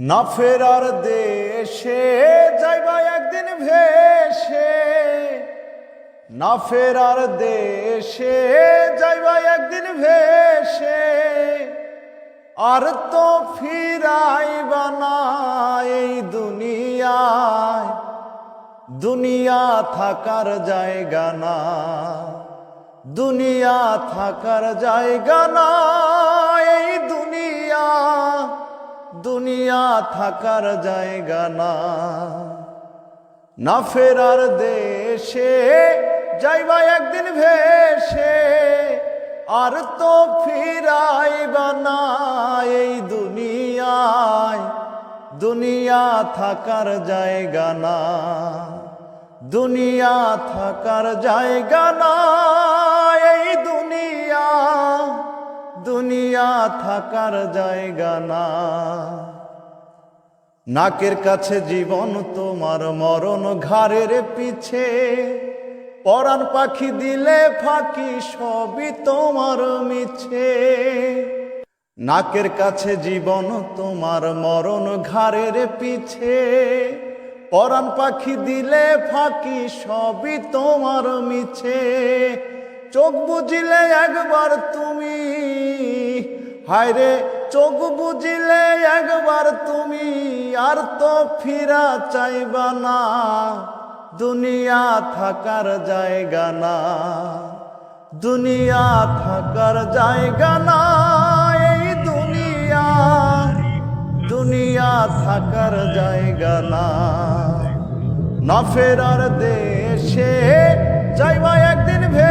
না ফেরার দেশে যাইবা একদিন ভেসে। না ফেরার দেশে যাইবা একদিন ভেসে। আর তো ফিরাইবা না এই দুনিয়ায়। দুনিয়া থাকার জায়গা না। দুনিয়া থাকার জায়গা না। থাকার জায়গা না। না ফেরার দেশে যাইবা একদিন ভেসে, আর তো ফিরাইবা না এই দুনিয়ায়। দুনিয়া থাকার জায়গা না, দুনিয়া থাকার জায়গা না এই দুনিয়া। দুনিয়া থাকার জায়গা না। নাকের কাছে জীবন তোমার মরণ ঘাড়ের পিছে। পরাণ পাখি দিলে ফাঁকি সবই তোমার মিছে। নাকের কাছে জীবন তোমার মরণ ঘাড়ের পিছে। পরাণ পাখি দিলে ফাঁকি সবই তোমার মিছে। চোখ বুঝিলে একবার তুমি, হায়রে চোখ বুঝিলে একবার তুমি আর তো ফিরা চাইবা না। দুনিয়া থাকার জায়গা না, দুনিয়া থাকার জায়গা না। এই দুনিয়া দুনিয়া থাকার জায়গা না। না ফেরার দেশে যাইবা একদিন ভেসে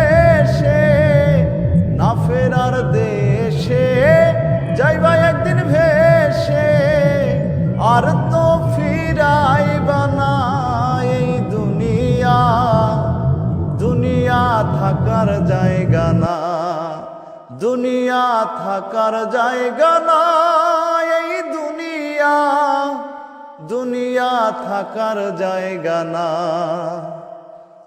থাকার জায়গা না, দুনিয়া থাকার জায়গা না, এই দুনিয়া দুনিয়া থাকার জায়গা না।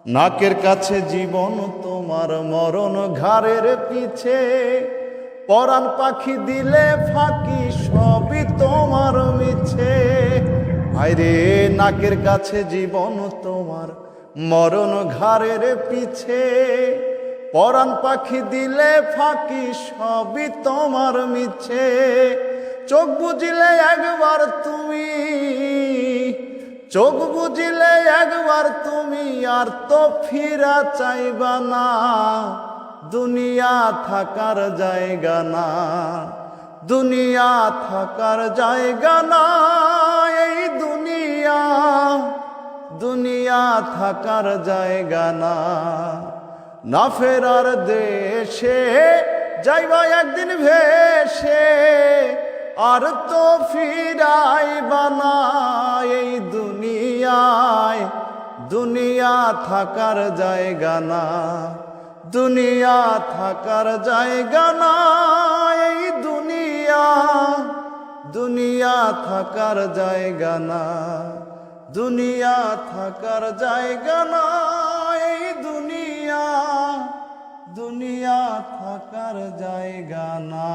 নাকের কাছে জীবন তোমার মরণ ঘাড়ের পিছে, পরাণ পাখি দিলে ফাঁকি সবই তোমার মিছে। আরে নাকের কাছে জীবন তোমার মরণ ঘরের পিছে, পরাণ পাখি দিলে ফাঁকি সবই তোমার মিছে। চোখ বুঝিলে একবার তুমি, চোখ বুঝিলে একবার তুমি, আর তো ফিরা চাইবা না। দুনিয়া থাকার জায়গা না, দুনিয়া থাকার জায়গা না। দুনিয়া থাকার জায়গা না। না ফেরার দেশে যাইবা একদিন ভেসে, আর তো ফিরাইবা না এই দুনিয়ায়। দুনিয়া থাকার জায়গা না, দুনিয়া থাকার জায়গা না এই দুনিয়া। দুনিয়া থাকার জায়গা না। দুনিয়া থাকার জায়গা না এই দুনিয়া দুনিয়া থাকার জায়গা না।